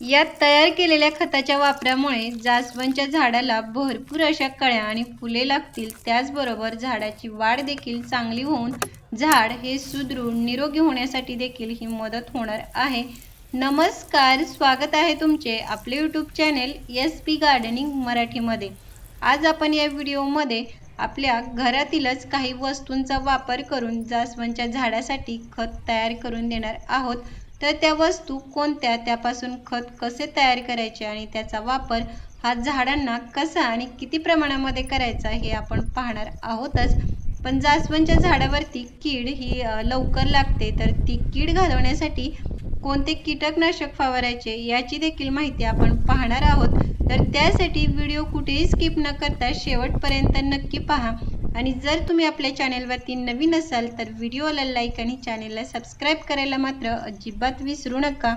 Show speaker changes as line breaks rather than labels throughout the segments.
यात तयार केलेल्या खताच्या वापरामुळे जास्वंदच्या झाडाला भरपूर अशा कळ्या आणि फुले लागतील. त्याचबरोबर झाडाची वाढ देखील चांगली होऊन झाड हे सुदृढ निरोगी होण्यासाठी देखील ही मदत होणार आहे. नमस्कार स्वागत आहे तुमचे आपले YouTube channel S P gardening मराठीमध्ये. आज आपण या व्हिडिओमध्ये आपल्या घरातीलच काही वस्तूंचा वापर करून जास्वंदच्या झाडासाठी खत तयार करून देणार आहोत. तर त्या वस्तू कोणत्या? त्यापासून खत कसे तयार करायचे आणि त्याचा वापर हा झाडांना कसा आणि किती प्रमाणामध्ये करायचा हे आपण पाहणार आहोतच. पण जास्वंदच्या झाडावरती कीड ही लवकर लागते. तर ती कीड घालवण्यासाठी कोणते कीटकनाशक फवारायचे याची देखील माहिती आपण पाहणार आहोत. तर त्यासाठी व्हिडिओ कुठेही स्किप न करता शेवटपर्यंत नक्की पहा. आणि जर तुम्ही आपल्या चॅनेलवरती नवीन असाल तर व्हिडिओला लाईक आणि चॅनेलला सबस्क्राईब करायला मात्र अजिबात विसरू नका.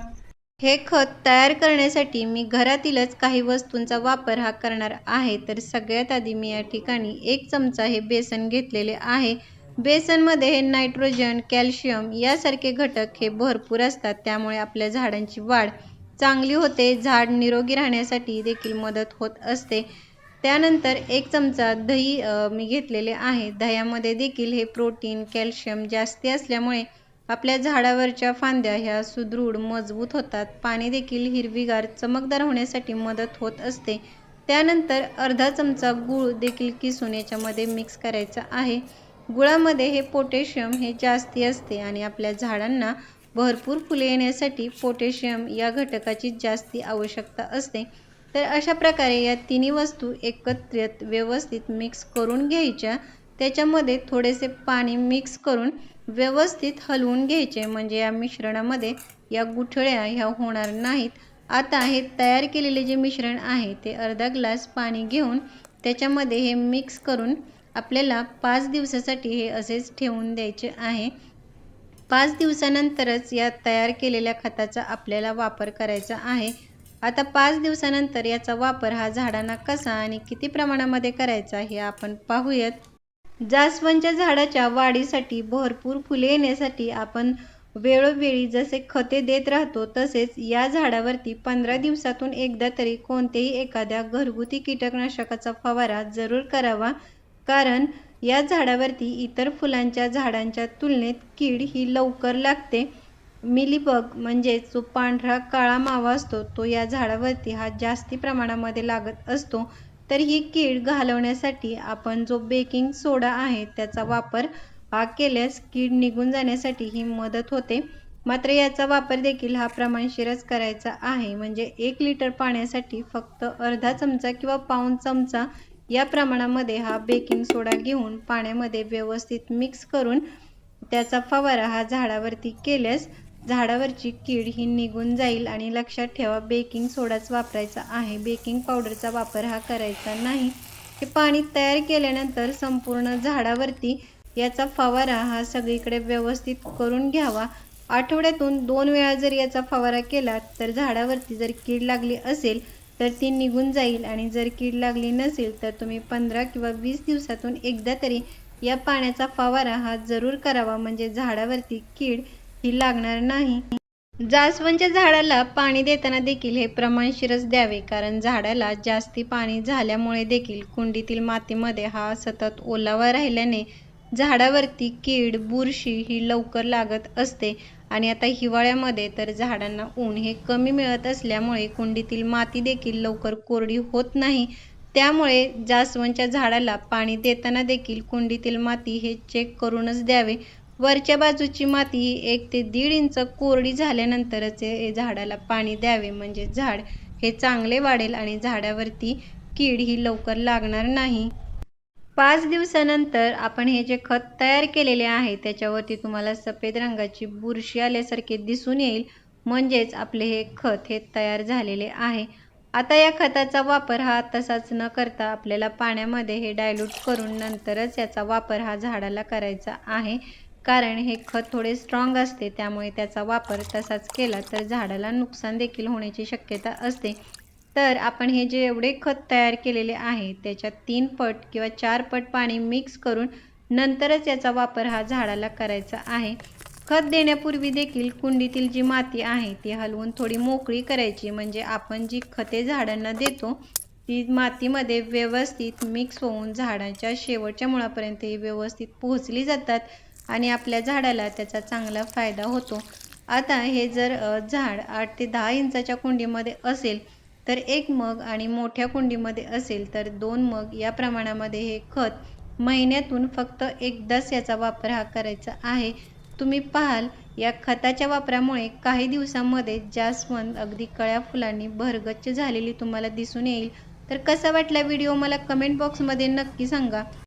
हे खत तयार करण्यासाठी मी घरातीलच काही वस्तूंचा वापर हा करणार आहे. तर सगळ्यात आधी मी या ठिकाणी एक चमचा हे बेसन घेतलेले आहे. बेसनमध्ये हे नायट्रोजन कॅल्शियम यासारखे घटक हे भरपूर असतात. त्यामुळे आपल्या झाडांची वाढ चांगली होते. झाड निरोगी राहण्यासाठी देखील मदत होत असते. त्यानंतर एक चमचा दही मी घेतलेले आहे. दह्यामध्ये देखील हे प्रोटीन कॅल्शियम जास्ती असल्यामुळे आपल्या झाडावरच्या फांद्या ह्या सुदृढ मजबूत होतात. पाणी देखील हिरवीगार चमकदार होण्यासाठी मदत होत असते. त्यानंतर अर्धा चमचा गूळ देखील किसून याच्यामध्ये मिक्स करायचा आहे. गुळामध्ये हे पोटॅशियम हे जास्ती असते आणि आपल्या झाडांना भरपूर फुले येण्यासाठी पोटॅशियम या घटकाची जास्ती आवश्यकता असते. तर अशा प्रकारे या तिन्ही वस्तू एकत्रित व्यवस्थित मिक्स करून घ्यायच्या. त्याच्यामध्ये थोडेसे पाणी मिक्स करून व्यवस्थित हलवून घ्यायचे. म्हणजे या मिश्रणामध्ये या गुठळ्या ह्या होणार नाहीत. आता हे तयार केलेले जे मिश्रण आहे ते अर्धा ग्लास पाणी घेऊन त्याच्यामध्ये हे मिक्स करून आपल्याला पाच दिवसासाठी हे असेच ठेवून द्यायचे आहे. पाच दिवसानंतरच या तयार केलेल्या खताचा आपल्याला वापर करायचा आहे. आता पाच दिवसानंतर याचा वापर हा झाडांना कसा आणि किती प्रमाणामध्ये करायचा हे आपण पाहूयात. जास्वंदच्या झाडाच्या वाढीसाठी भरपूर फुले येण्यासाठी आपण वेळोवेळी जसे खते देत राहतो तसेच या झाडावरती पंधरा दिवसातून एकदा तरी कोणतेही एखाद्या घरगुती कीटकनाशकाचा फवारा जरूर करावा. कारण या झाडावरती इतर फुलांच्या झाडांच्या तुलनेत कीड ही लवकर लागते. मिलीबग म्हणजे जो पांढरा काळा मावा असतो तो या झाडावरती हा जास्ती प्रमाणामध्ये लागत असतो तर ही कीड घालवण्यासाठी आपण जो बेकिंग सोडा आहे त्याचा वापर हा केल्यास कीड निघून जाण्यासाठी ही मदत होते. मात्र याचा वापर देखील हा प्रमाणशीरच करायचा आहे. म्हणजे एक लिटर पाण्यासाठी फक्त अर्धा चमचा किंवा पाऊण चमचा या प्रमाणामध्ये हा बेकिंग सोडा घेऊन पाण्यामध्ये व्यवस्थित मिक्स करून त्याचा फवारा हा झाडावरती केल्यास झाडावरची कीड ही निघून जाईल आणि लक्षात ठेवा बेकिंग सोडाच वापरायचा आहे. बेकिंग पावडरचा वापर हा करायचा नाही. हे पाणी तयार केल्यानंतर संपूर्ण झाडावरती याचा फवारा हा सगळीकडे व्यवस्थित करून घ्यावा. आठवड्यातून दोन वेळा जर याचा फवारा केला तर झाडावरती जर कीड लागली असेल तर ती निघून जाईल आणि जर कीड लागली नसेल तर तुम्ही पंधरा किंवा वीस दिवसातून एकदा तरी या पाण्याचा फवारा हा जरूर करावा. म्हणजे झाडावरती कीड ही लागणार नाही. जास्वंदच्या झाडाला पाणी देताना देखील हे प्रमाणशीरच द्यावे कारण झाडाला जास्ती पाणी झाल्यामुळे देखील कुंडीतील मातीमध्ये हा सतत ओलावा राहिल्याने झाडावरती कीड बुरशी ही लवकर लागत असते आणि आता हिवाळ्यामध्ये तर झाडांना ऊन हे कमी मिळत असल्यामुळे कुंडीतील माती देखील लवकर कोरडी होत नाही. त्यामुळे जास्वंदच्या झाडाला पाणी देताना देखील कुंडीतील माती हे चेक करूनच द्यावे. वरच्या बाजूची माती ही एक ते दीड इंच कोरडी झाल्यानंतरच हे झाडाला पाणी द्यावे. म्हणजे झाड हे चांगले वाढेल आणि झाडावरती कीड ही लवकर लागणार नाही. पाच दिवसानंतर आपण हे जे खत तयार केलेले आहे त्याच्यावरती तुम्हाला सफेद रंगाची बुरशी आल्यासारखे दिसून येईल. म्हणजेच आपले हे खत हे तयार झालेले आहे. आता या खताचा वापर हा तसाच न करता आपल्याला पाण्यामध्ये हे डायल्यूट करून नंतरच याचा वापर हा झाडाला करायचा आहे. कारण हे खत थोडे स्ट्रॉंग असते त्यामुळे त्याचा वापर तसाच केला तर झाडाला नुकसान देखील होण्याची शक्यता असते. तर आपण हे जे एवढे खत तयार केलेले आहे त्याच्यात तीन पट किंवा चार पट पाणी मिक्स करून नंतरच याचा वापर हा झाडाला करायचा आहे. खत देण्यापूर्वी देखील कुंडीतील जी माती आहे ती हलवून थोडी मोकळी करायची. म्हणजे आपण जी खते झाडांना देतो ती मातीमध्ये व्यवस्थित मिक्स होऊन झाडाच्या शेवटच्या मुळापर्यंत ही व्यवस्थित पोहोचली जातात. आणि आपल्या झाडाला त्याचा चांगला फायदा होतो. आता हे जर झाड आठ ते दहा इंचाच्या कुंडीमध्ये असेल तर एक मग आणि मोठ्या कुंडीमध्ये असेल तर दोन मग या प्रमाणामध्ये हे खत महिन्यातून फक्त एकदाच याचा वापर हा करायचा आहे. तुम्ही पाहाल या खताच्या वापरामुळे काही दिवसांमध्ये जास्वंद अगदी कळ्या फुलांनी भरगच्च झालेली तुम्हाला दिसून येईल. तर कसा वाटला व्हिडिओ? मला कमेंट बॉक्समध्ये नक्की सांगा.